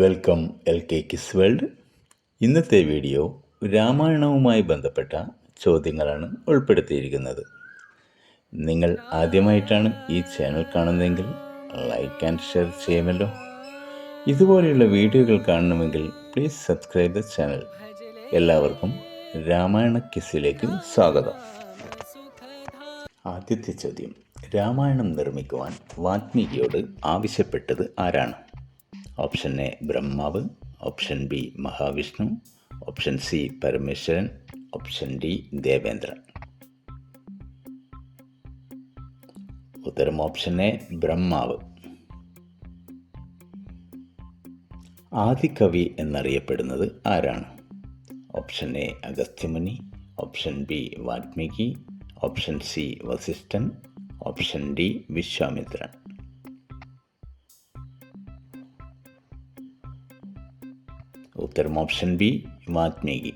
Welcome L K kids world. ഇന്നത്തെ video രാമായണവുമായി ബന്ധപ്പെട്ട ചോദ്യങ്ങളാണ് ഉൾപ്പെടുത്തിയിരിക്കുന്നത്. നിങ്ങൾ ആദ്യമായിട്ടാണ് ഈ ചാനൽ കാണുന്നതെങ്കിൽ ലൈക്ക് ആൻഡ് ഷെയർ ചെയ്യുമല്ലോ. ഇതുപോലെയുള്ള വീഡിയോകൾ കാണണമെങ്കിൽ പ്ലീസ് സബ്സ്ക്രൈബ് ദ ചാനൽ എല്ലാവർക്കും രാമായണ കിസിലേക്ക് സ്വാഗതം. ആദ്യത്തെ ചോദ്യം രാമായണം നിർമ്മിക്കുവാൻ വാത്മീകിയോട് ആവശ്യപ്പെട്ടത് ആരാണ്? Option A Brahma option B Mahavishnu option C Parameswaran option D Devendra. ഉത്തരം ഓപ്ഷൻ എ ബ്രഹ്മാവ്. ആദികവി എന്നറിയപ്പെടുന്നത് ആരാണ്? Option A Agastyamuni option B Valmiki option C Vasishtha option D Vishwamitra. ഉത്തരം ഓപ്ഷൻ ബി വാത്മീകി.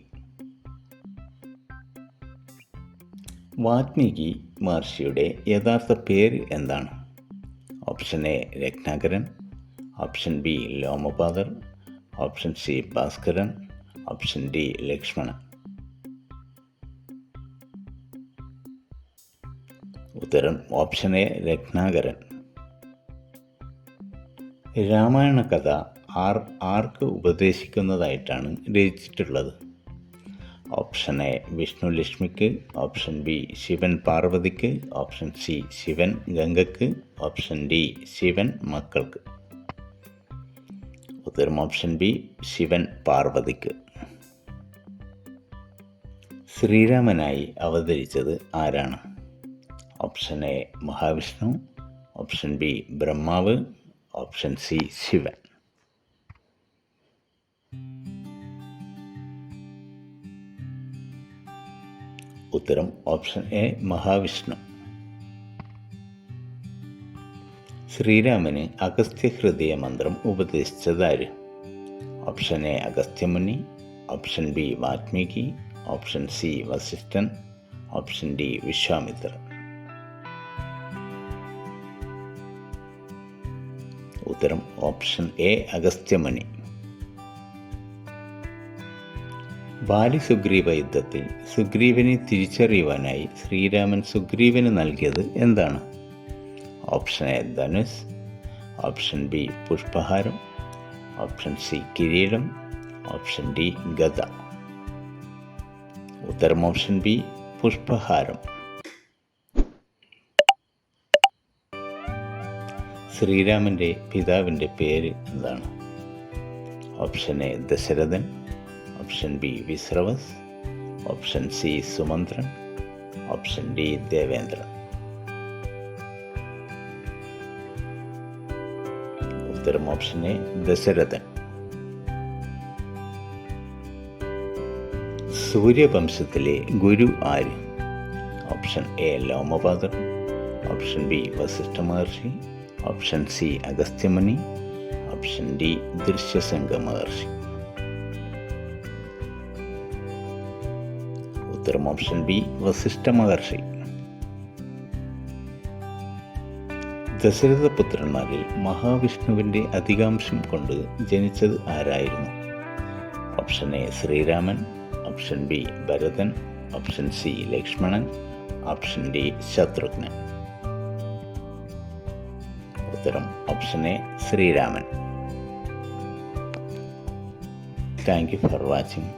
വാത്മീകി മഹർഷിയുടെ യഥാർത്ഥ പേര് എന്താണ്? Option A Ratnakara. Option B Lomapada. Option C Bhaskaran. Option D Lakshmana. ഉത്തരം ഓപ്ഷൻ എ രത്നാകരൻ. രാമായണ കഥ ആർ ആർക്ക് ഉപദേശിക്കുന്നതായിട്ടാണ് രചിച്ചിട്ടുള്ളത്. ഓപ്ഷൻ എ വിഷ്ണു ലക്ഷ്മിക്ക്. ഓപ്ഷൻ ബി ശിവൻ പാർവതിക്ക്. ഓപ്ഷൻ സി ശിവൻ ഗംഗയ്ക്ക് ഓപ്ഷൻ ഡി ശിവൻ മക്കൾക്ക്. ഉത്തരം ഓപ്ഷൻ ബി ശിവൻ പാർവതിക്ക്. ശ്രീരാമനായി അവതരിച്ചത് ആരാണ്? Option A Mahavishnu. Option B Brahmav. Option C Shivan. ഉത്തരം ഓപ്ഷൻ എ മഹാവിഷ്ണു. ശ്രീരാമന് അഗസ്ത്യ ഹൃദയ മന്ത്രം ഉപദേശിച്ചതാര്? Option A Agastyamuni. Option B Valmiki. Option C Vasishtan. Option D Viswamithran ഉത്തരം ഓപ്ഷൻ എ അഗസ്ത്യമുനി. ബാലി സുഗ്രീവ യുദ്ധത്തിൽ സുഗ്രീവനെ തിരിച്ചറിയുവാനായി ശ്രീരാമൻ സുഗ്രീവന് നൽകിയത് എന്താണ്? ഓപ്ഷൻ എ ധനുസ്. ഓപ്ഷൻ ബി പുഷ്പഹാരം. ഓപ്ഷൻ സി കിരീടം. ഓപ്ഷൻ ഡി ഗത ഉത്തരം ഓപ്ഷൻ ബി പുഷ്പഹാരം. ശ്രീരാമന്റെ പിതാവിന്റെ പേര് എന്താണ്? Option A Dasharatha. Option B Visravas option C Sumanthran option D Devendran. ഉത്തരം ഓപ്ഷൻ എ ദശരഥൻ. സൂര്യവംശത്തിലെ ഗുരു ആര്? Option A Lomapadar option B Vasishta Maharshi option C Agastyamuni option D Drishyasanga മഹർഷി. ഉത്തരം ഓപ്ഷൻ ബി വസിഷ്ഠ മഹർഷി. ദശരഥപുത്രന്മാരിൽ മഹാവിഷ്ണുവിന്റെ അധികാംശം കൊണ്ട് ജനിച്ചത് ആരായിരുന്നു? Option A Sreeraman. Option B Bharathan. Option C Lakshmanan. Option D Shatrughnan. ഉത്തരം option A Sri Rama. Thank you for watching.